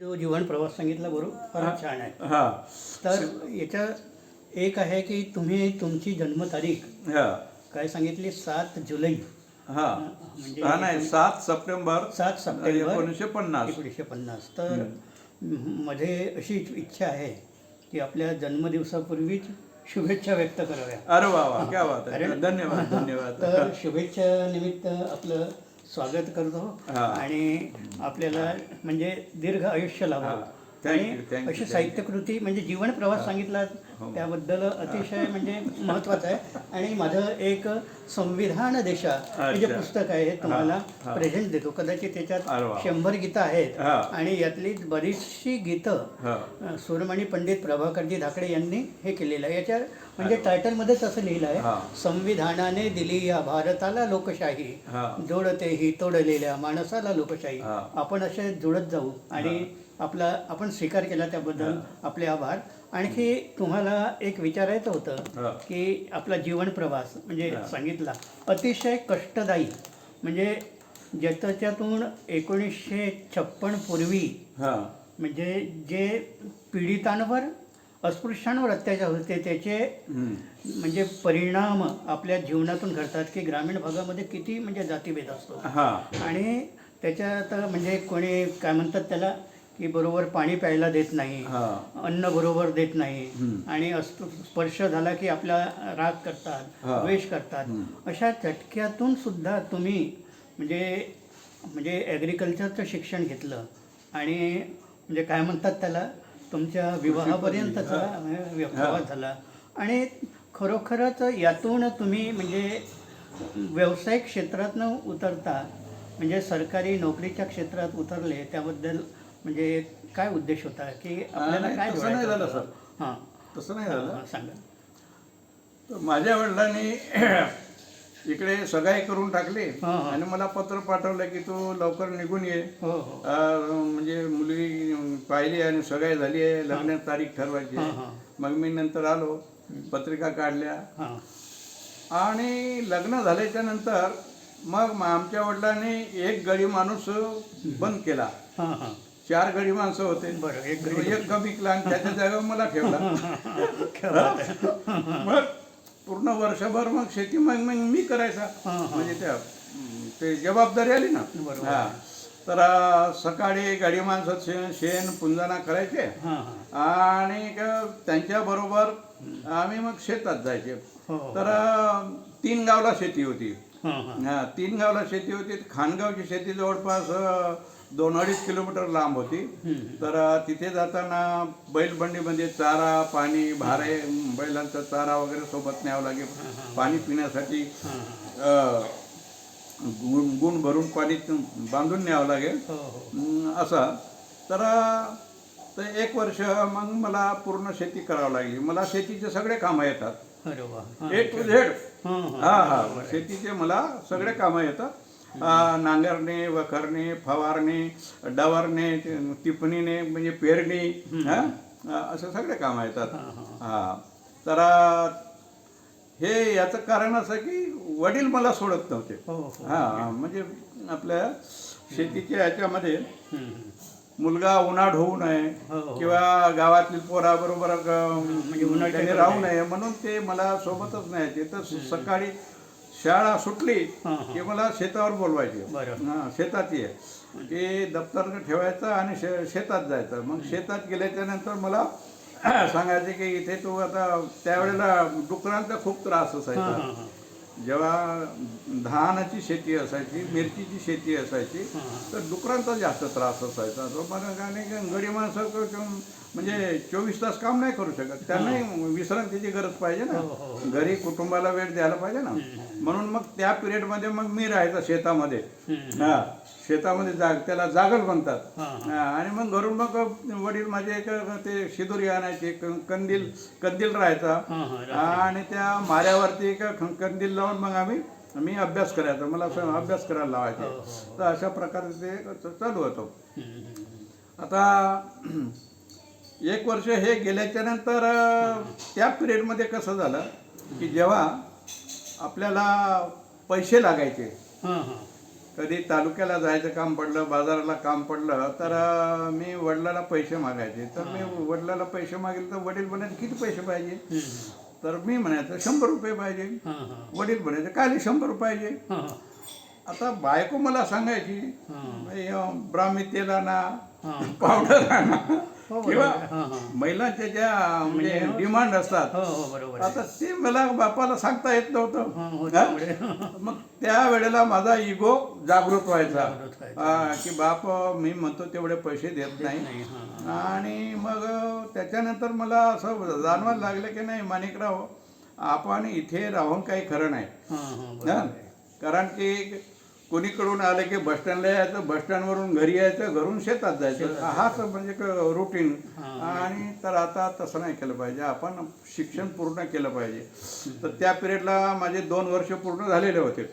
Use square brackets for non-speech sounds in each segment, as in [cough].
जो जीवन प्रवास सांगितला बरोबर? फार छान आहे. हा. तर याच्या एक आहे की तुम्ही तुमची जन्मतारीख हा. काय सांगितली? सात जुलै. हा. म्हणजे हा नाही सात सप्टेंबर सात सप्टेंबर एकोणीसशे पन्नास. एकोणीसशे पन्नास. तर मध्ये अशी इच्छा आहे की आपल्या जन्मदिवसापूर्वीच शुभेच्छा व्यक्त कराव्या. अरे वा वा. क्या बात आहे. धन्यवाद धन्यवाद. तर शुभेच्छा निमित्त आपलं स्वागत करतो. आणि आपल्याला म्हणजे दीर्घ आयुष्य लाभो आणि अशी thank साहित्यकृती म्हणजे जीवन प्रवास सांगितला हो. त्याबद्दल अतिशय म्हणजे महत्वाचं आहे आणि माझं एक संविधान देशा हे जे. पुस्तक आहे हे तुम्हाला. प्रेझेंट देतो कदाचित त्याच्यात. शंभर गीतं आहेत. आणि यातली बरीचशी गीतं सूरमणी पंडित प्रभाकरजी धाकडे यांनी हे केलेलं आहे याच्या म्हणजे टायटलमध्येच असं लिहिलं हा. आहे संविधानाने दिली या भारताला लोकशाही हा. जोडतेही तोडलेल्या माणसाला लोकशाही हा. आपण असे जुळत जाऊ आणि आपला आपण स्वीकार केला त्याबद्दल आपले आभार आणखी तुम्हाला एक विचारायचं हा. होतं की आपला जीवन प्रवास म्हणजे हा. सांगितला अतिशय कष्टदायी म्हणजे ज्याच्यातून एकोणीसशे छप्पन पूर्वी हा म्हणजे जे पीडितांवर अस्पृश्यांवर अत्याचार होते त्याचे. म्हणजे परिणाम आपल्या जीवनातून घडतात की ग्रामीण भागामध्ये किती म्हणजे जातीभेद असतो आणि त्याच्यात म्हणजे कोणी काय म्हणतात त्याला की बरोबर पाणी प्यायला देत नाही अन्न बरोबर देत नाही. आणि स्पर्श झाला की आपला राग करतात. द्वेष करतात. अशा चटक्यातून सुद्धा तुम्ही म्हणजे म्हणजे ॲग्रिकल्चरचं शिक्षण घेतलं आणि म्हणजे काय म्हणतात त्याला तुमच्या विवाहापर्यंतचा प्रवास झाला. आणि खरोखरच यातून तुम्ही म्हणजे व्यावसायिक क्षेत्रातनं उतरता म्हणजे सरकारी नोकरीच्या क्षेत्रात उतरले त्याबद्दल म्हणजे काय उद्देश होता? की आपल्याला काय तसं नाही झालं? सर. हां. तसं नाही झालं. सांगा. तर माझ्या वडिलांनी इकडे सगाई करून टाकली. आणि मला पत्र पाठवलं की तू लवकर निघून ये. हो हो. म्हणजे मुलगी पाहिली आणि सगाई झाली आहे लग्न तारीख ठरवायची. मग मी नंतर आलो पत्रिका काढल्या. आणि लग्न झाल्याच्यानंतर मग आमच्या वडिलांनी एक गडी माणूस बंद केला. चार गडी माणसं होते. बरं एक गरीब कमी आणि त्याच्या जागेवर मला ठेवला. [laughs] मग पूर्ण वर्षभर मग शेती मग मग मी करायचा. म्हणजे त्या ते जबाबदारी आली ना. हा. तर सकाळी गाडी माणसं शेण शेण पुंजाना करायचे. आणि त्यांच्या बरोबर आम्ही मग शेतात जायचे. हो हो. तर तीन गावला शेती होती. हां तीन गावला शेती होती. खानगावची शेती जवळपास दोन अडीच किलोमीटर लांब होती. तर तिथे जाताना बैलबंडीमध्ये चारा पाणी भारे बैलांचा चारा वगैरे सोबत न्यावं लागेल. पाणी पिण्यासाठी गुण गुण भरून पाणी बांधून न्यावं लागेल. हो हो. असं. तर तर एक वर्ष मग मला पूर्ण शेती करावं लागली. मला शेतीचे सगळे कामं येतात. ए टू झेड हां हां. शेतीचे मला सगळे कामं येतात. नांगरणे वखरणे फवारणे डवारणे टिपणीने म्हणजे पेरणी हा? असं सगळे कामं येतात. हा तर हे याचं कारण असं की वडील मला सोडत नव्हते. हो हो. हा म्हणजे आपल्या शेतीच्या याच्यामध्ये हम्म, हम्म. मुलगा उन्हाळ होऊ नये हो. किंवा गावातील पोराबरोबर म्हणजे राहू नये म्हणून ते मला सोबतच न्यायचे. तर सकाळी शाळा सुटली. की मला शेतावर बोलवायचे. हा शेतात ये की दप्तर ठेवायचं आणि शे शेतात जायचं. मग शेतात गेल्याच्यानंतर मला [clears throat] सांगायचे की इथे तू आता त्यावेळेला डुकरांचा खूप त्रास असायचा. जेव्हा धानाची शेती असायची मिरचीची शेती असायची तर डुकरांचा जास्त त्रास असायचा. तो मला आणि गडी माणसं म्हणजे चोवीस तास काम नाही करू शकत. त्यांनाही विश्रांतीची गरज पाहिजे हो, ना घरी कुटुंबाला वेळ द्यायला पाहिजे ना. म्हणून मग त्या पिरियडमध्ये मग मी राहायचं शेतामध्ये. हा. शेतामध्ये जाग त्याला जागल म्हणतात. हां हा, आणि मग घरून मग वडील माझे एक ते शिदोरी आणायचे कंदील कंदील राहायचा. हां हां आणि त्या माऱ्यावरती एक कंदील लावून मग आम्ही मी अभ्यास करायचा. मला अभ्यास करायला लावायचे. तर अशा प्रकारे ते चालू होतं. आता [clears throat] एक वर्ष हे गेल्याच्यानंतर त्या पिरियडमध्ये कसं झालं की जेव्हा आपल्याला पैसे लागायचे हां हां. कधी तालुक्याला जायचं काम पडलं बाजाराला काम पडलं तर मी वडिलाला पैसे मागायचे. तर मी वडिलाला पैसे मागितले तर वडील म्हणायचे किती पैसे पाहिजे. तर मी म्हणायचं शंभर रुपये पाहिजे. हां हां. वडील म्हणायचे काय शंभर रुपये पाहिजे? हां हां. आता बायको मला सांगायची हां. "बाई, अं, ब्राह्मी तेल आणा पावडर आणा. हो किंवा हां हां महिलांच्या ज्या म्हणजे डिमांड असतात हो हो बरोबर आहे. आता ते मला बापाला सांगता येत नव्हतं हां? त्यामुळे मग त्या वेळेला माझा इगो जागृत व्हायचा जागृत व्हायचा. हा, की बाप मी म्हणतो तेवढे पैसे देत नाही नाही हां आणि मग त्याच्यानंतर मला असं जाणवायला लागलं की नाही माणिकराव आपण इथे राहून काही खरं नाही हां हां हा? बरोबर आहे. कारण की कोणीकडून आलं की बस स्टँडला यायचं बस स्टँडवरून घरी यायचं घरून शेतात जायचं. हाच म्हणजे रुटीन आणि तर आता तसं नाही केलं पाहिजे. आपण शिक्षण पूर्ण केलं पाहिजे. तर त्या पिरियडला माझे दोन वर्ष पूर्ण झालेले होते.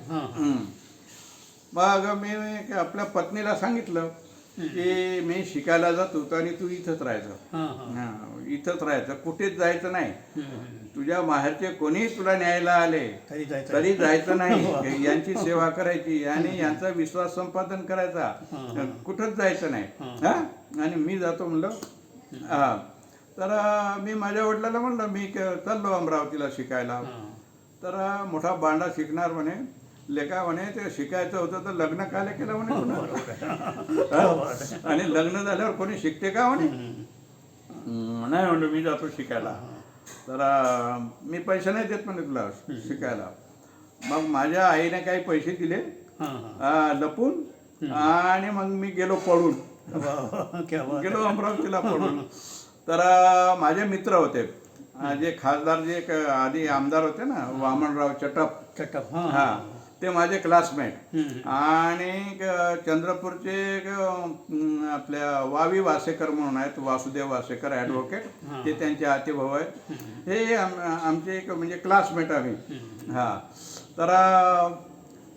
मग मी आपल्या पत्नीला सांगितलं की मी शिकायला जातो आणि तू इथंच राहायचं. इथंच राहायचं. कुठेच जायचं नाही. तुझ्या माहेरचे कोणी तुला न्यायला आले तरी जायचं नाही. [laughs] यांची सेवा करायची आणि यांचा विश्वास संपादन करायचा. कुठंच जायचं नाही. हा. आणि मी जातो म्हणलं हा. तर मी माझ्या वडिलाला म्हणलं मी क- चाललो अमरावतीला शिकायला. हां. तर मोठा बांडा शिकणार म्हणे. लेखा म्हणे ते शिकायचं होतं तर लग्न काले केलं म्हणे पुन्हा? हा? आणि लग्न झाल्यावर कोणी शिकते का म्हणे? नाही म्हणलं मी जातो शिकायला. तर मी पैसे नाही देत म्हणे तुला शिकायला. मग माझ्या आईने काही पैसे दिले अं, लपून आणि मग मी गेलो पळून. गेलो अमरावतीला पळून. तर अं, माझे मित्र होते. अं, जे खासदार जे आधी आमदार होते ना वामनराव चटप. चटप हां. हा. ते माझे क्लासमेट. आणि चंद्रपूरचे आपल्या वावी वासेकर म्हणून आहेत वासुदेव वासेकर ॲडव्होकेट ते त्यांचे आतेभाऊ आहेत. हे आम- आमचे एक म्हणजे क्लासमेट आम्ही. हा. तर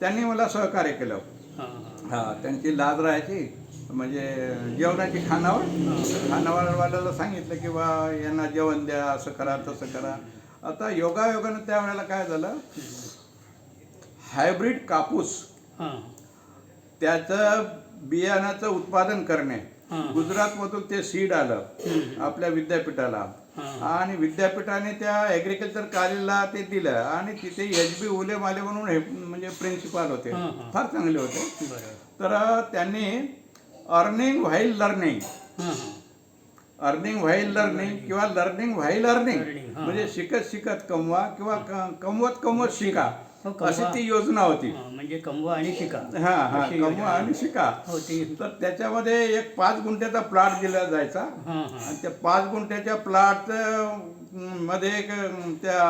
त्यांनी मला सहकार्य केलं. हा त्यांची लाज राहायची. म्हणजे जेवणाची खानावळ. खानावळवाल्याला सांगितलं की बा यांना जेवण द्या असं करा तसं करा. आता योगायोगानं त्यावेळेला काय झालं? हायब्रिड कापूस त्याचं बियाणाचं उत्पादन करणे. गुजरातमधून ते सीड आलं. आपल्या विद्यापीठाला. आणि विद्यापीठाने त्या ॲग्रिकल्चर कॉलेजला ते दिलं. आणि तिथे एच बी उले माले म्हणून हे म्हणजे प्रिन्सिपाल होते. फार चांगले होते. तर त्यांनी earning while learning earning while learning किंवा लर्निंग व्हाईल अर्निंग. म्हणजे शिकत शिकत कमवा किंवा कमवत कमवत शिका. अशी ती योजना होती. हां, म्हणजे कमवा आणि शिका. हा हा कमवा. आणि शिका. हो ती. तर त्याच्यामध्ये एक पाच गुंठ्याचा प्लॉट दिला जायचा. हां हां. आणि त्या पाच गुंठ्याच्या प्लॉटमध्ये त्या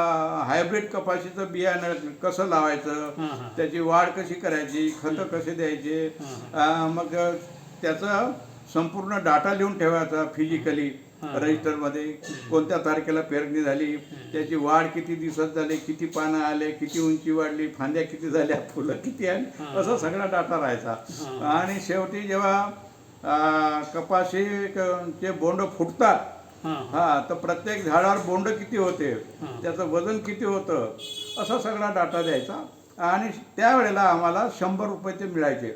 हायब्रिड कपाशीचं बियाणं कसं लावायचं हां हां. त्याची वाढ कशी करायची खतं कसे द्यायचे मग त्याचा संपूर्ण डाटा लिहून ठेवायचा फिजिकली रजिस्टरमध्ये कोणत्या तारखेला पेरणी झाली त्याची वाढ किती दिवसात झाली किती पानं आले किती उंची वाढली फांद्या किती झाल्या फुलं किती आली असा सगळा डाटा राहायचा. आणि शेवटी जेव्हा कपाशी चे बोंड फुटतात हां. तर प्रत्येक झाडावर बोंड किती होते त्याचं वजन किती होतं असा सगळा डाटा द्यायचा. आणि त्यावेळेला आम्हाला शंभर रुपये ते मिळायचे.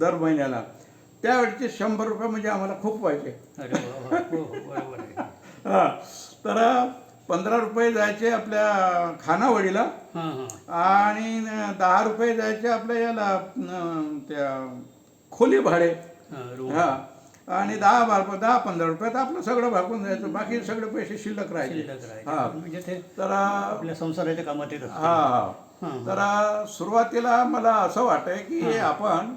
दर महिन्याला. त्यावेळेचे शंभर रुपये म्हणजे आम्हाला खूप व्हायचे. अरे वा, वा. हो हो बरोबर आहे. हा तर पंधरा रुपये जायचे आपल्या खानावळीला हां हां. आणि न- दहा रुपये जायचे आपल्या याला न- त्या खोली भाडे. हां रूम हा आणि दहा बारा दहा पंधरा रुपयात आपलं सगळं भागून जायचं. बाकी सगळे पैसे शिल्लक राहायचे. शिल्लक राहायचे. हा. म्हणजे ते तर आपल्या संसाराच्या कामात येत असते हा. हां. तर सुरुवातीला मला असं वाटतंय की आपण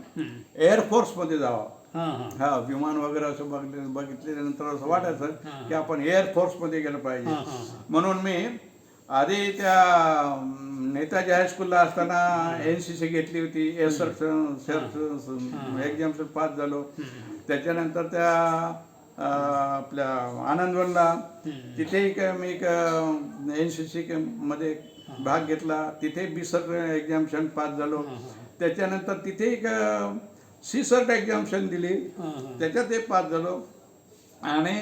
एअरफोर्समध्ये जावं. हां हां. हा विमान वगैरे असं बघले बघितल्यानंतर असं वाटायचं की आपण एअरफोर्समध्ये गेलं पाहिजे. म्हणून मी आधी त्या नेताजी हायस्कूलला असताना एन सी सी घेतली होती. एअर एक्झाम्शन पास झालो. त्याच्यानंतर त्या आपल्या आनंदवनला तिथेही काय मी एन सी सी मध्ये भाग घेतला. तिथे बी सर एक्झाम्शन पास झालो. त्याच्यानंतर तिथे एक सी सर्ट एक्झाम्शन दिली. त्याच्यात एक पास झालो आणि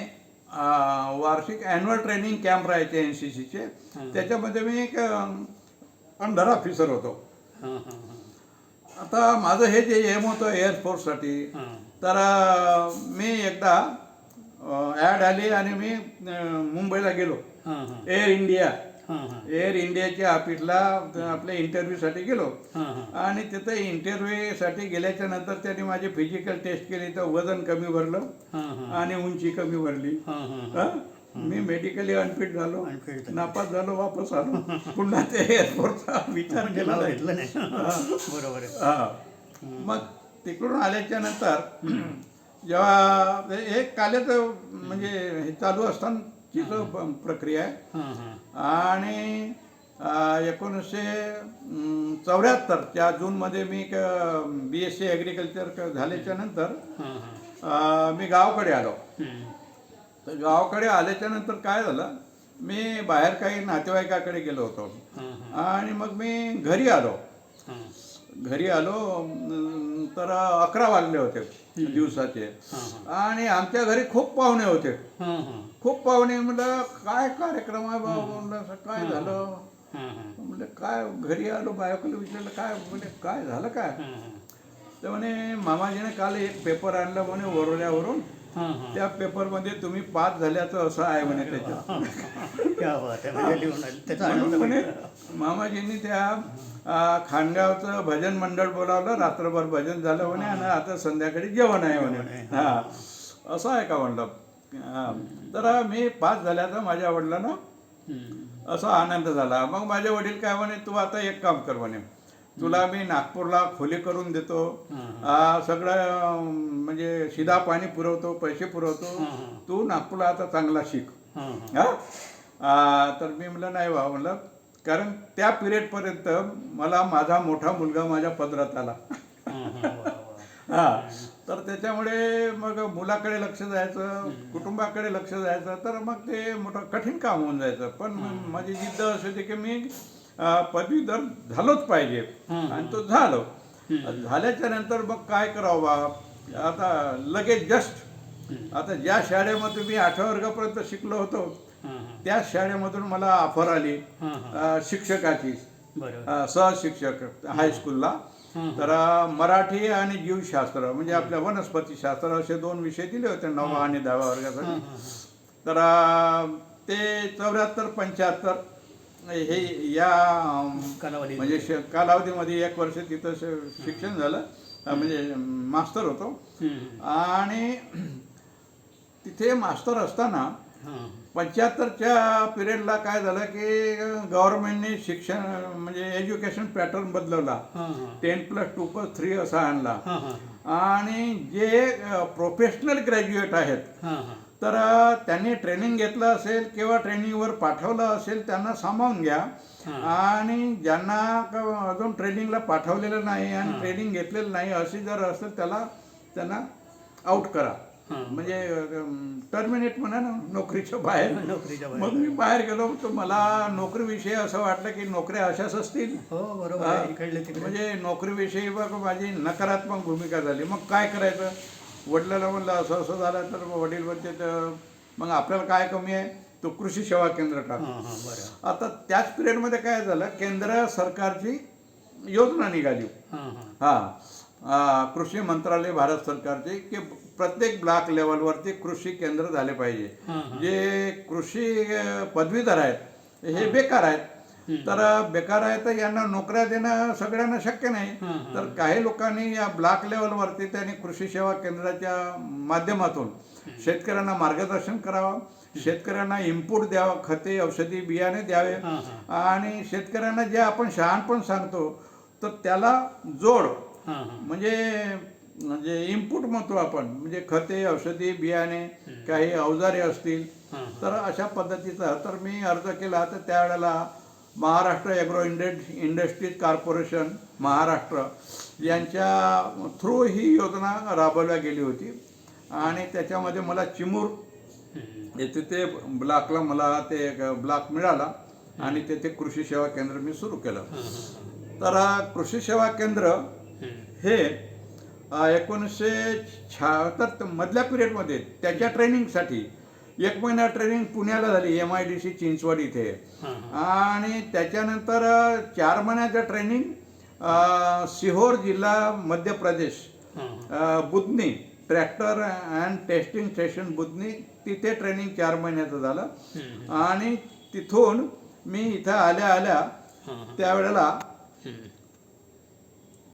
वार्षिक ॲन्युअल ट्रेनिंग कॅम्प राहायचे एन सी सीचे त्याच्यामध्ये मी एक अंडर ऑफिसर होतो. आता माझं हे जे एम होतं एअरफोर्ससाठी तर मी एकदा ॲड आली आणि मी मुंबईला गेलो. एअर इंडिया एअर इंडियाच्या ऑफिसला आपल्या इंटरव्ह्यूसाठी गेलो. आणि तिथं इंटरव्ह्यूसाठी गेल्याच्यानंतर त्यांनी माझी फिजिकल टेस्ट केली तर वजन कमी भरलं आणि उंची कमी भरली? मी मेडिकली अनफिट झालो. नापास झालो वापस आलो. पुन्हा ते एअरपोर्टचा विचार केला. घेतलं नाही. बरोबर आहे. हा. मग तिकडून आल्याच्यानंतर जेव्हा एक काल्याचं म्हणजे हे चालू असतानाची प- प्रक्रिया आहे. आणि एकोणीसशे चौऱ्याहत्तरच्या जूनमध्ये मी बी एस सी ॲग्रिकल्चर झाल्याच्यानंतर मी गावाकडे आलो. तर गावाकडे आल्याच्यानंतर काय झालं मी बाहेर काही नातेवाईकाकडे गेलो होतो. आणि मग मी घरी आलो. हां. घरी आलो तर अकरा वाजले होते दिवसाचे. आणि आमच्या घरी खूप पाहुणे होते. खूप पाहुणे म्हणलं काय कार्यक्रम आहे बाबा म्हणलं असं काय झालं? म्हणलं काय घरी आलो बायकोला विचारलं काय म्हणजे काय झालं काय? तर म्हणे मामाजीने काल एक पेपर आणला म्हणे वरोल्यावरून हां त्या पेपरमध्ये तुम्ही पास झाल्याचं असं आहे म्हणे त्याच्यात. म्हणजे म्हणे. मामाजींनी त्या खानगावचं भजन मंडळ बोलावलं रात्रभर भजन झालं म्हणे आणि आता संध्याकाळी जेवण आहे म्हणे. हा. असं आहे का म्हणलं. तर मी पास झाल्याचा माझ्या वडिलांना. असा आनंद झाला. मग माझे वडील काय म्हणे तू आता एक काम कर म्हणे. तुला मी नागपूरला खोली करून देतो. सगळं म्हणजे शिदा पाणी पुरवतो पैसे पुरवतो. तू नागपूरला आता चांगला शिक. हां तर मी म्हणलं नाही बा म्हणलं. कारण त्या पिरियडपर्यंत मला माझा मोठा मुलगा माझ्या पदरात आला. हां वा, वा. [laughs] तर त्याच्यामुळे मग मुलाकडे लक्ष जायचं कुटुंबाकडे लक्ष जायचं तर मग ते मोठं कठीण काम होऊन जायचं. पण माझी जिद्द अशी होती की मी पदवीधर झालोच पाहिजे. आणि तो झालो. झाल्याच्यानंतर मग काय करावं? बा आता लगेच जस्ट. आता ज्या शाळेमध्ये मी आठव्या वर्गापर्यंत शिकलो होतो त्या शाळेमधून मला ऑफर आली शिक्षकाची. सहशिक्षक हायस्कूलला. तर मराठी आणि जीवशास्त्र म्हणजे आपल्या वनस्पती शास्त्र असे दोन विषय दिले होते नववा आणि दहाव्या वर्गासाठी. तर ते चौऱ्याहत्तर पंच्याहत्तर हे या कालावधी म्हणजे श- कालावधीमध्ये एक वर्ष तिथं श- शिक्षण झालं. अं, म्हणजे मास्तर होतो. आणि [clears throat] तिथे मास्तर असताना हां. पंच्याहत्तरच्या पिरियडला काय झालं की गव्हर्नमेंटने शिक्षण म्हणजे एज्युकेशन पॅटर्न बदलवला. हां हां. Ten plus two plus three असा आणला. हां हां आणि जे प्रोफेशनल ग्रॅज्युएट आहेत हां हां. तर त्यांनी ट्रेनिंग घेतलं असेल किंवा ट्रेनिंगवर पाठवलं असेल त्यांना सामावून घ्या. आणि ज्यांना अजून ट्रेनिंगला पाठवलेलं नाही आणि ट्रेनिंग घेतलेलं नाही अशी जर असेल त्याला त्यांना आउट करा. म्हणजे टर्मिनेट म्हणा ना नोकरीच्या बाहेर. [laughs] नोकरीच्या मग मी बाहेर गेलो तर मला नोकरीविषयी असं वाटलं की नोकऱ्या अशाच असतील. हो म्हणजे नोकरीविषयी बघ माझी नकारात्मक भूमिका झाली. मग काय करायचं? वडिलांना म्हणलं असं असं झालं तर वडील म्हणते तर मग आपल्याला काय कमी आहे? तो कृषी सेवा केंद्र टाक आता त्याच पिरियडमध्ये काय झालं केंद्र सरकारची योजना निघाली. हां हां. हा. कृषी मंत्रालय भारत सरकारचे की प्रत्येक ब्लॉक लेवलवरती कृषी केंद्र झाले पाहिजे. जे कृषी पदवीधर आहेत हे. बेकार आहेत. तर बेकार आहे तर यांना नोकऱ्या देणं सगळ्यांना शक्य नाही. तर काही लोकांनी या ब्लॉक लेवलवरती त्यांनी कृषी सेवा केंद्राच्या माध्यमातून शेतकऱ्यांना मार्गदर्शन करावं शेतकऱ्यांना इनपुट द्यावं खते औषधी बियाणे द्यावे. आणि शेतकऱ्यांना जे आपण शहाणपण सांगतो तर त्याला जोड म्हणजे म्हणजे इनपुट म्हणतो आपण म्हणजे खते औषधी बियाणे काही अवजारे असतील तर अशा पद्धतीचा तर मी अर्ज केला तर त्यावेळेला महाराष्ट्र ॲग्रो इंडस्ट इंडस्ट्रीज कॉर्पोरेशन महाराष्ट्र यांच्या थ्रू ही योजना राबवल्या गेली होती आणि त्याच्यामध्ये मला चिमूर. येथे ते ब्लॉकला मला ते एक ब्लॉक मिळाला आणि तेथे कृषी सेवा केंद्र मी सुरू केलं तर कृषी सेवा केंद्र. हे एकोणीसशे शहात्तर मधल्या पिरियडमध्ये त्याच्या ट्रेनिंगसाठी एक महिना ट्रेनिंग पुण्याला झाली M I D C Chinchwad इथे आणि त्याच्यानंतर चार महिन्याचं ट्रेनिंग सिहोर जिल्हा Madhya Pradesh Budhni tractor and testing station Budhni तिथे ट्रेनिंग चार महिन्याचं झालं. आणि तिथून मी इथं आल्या आल्या त्यावेळेला.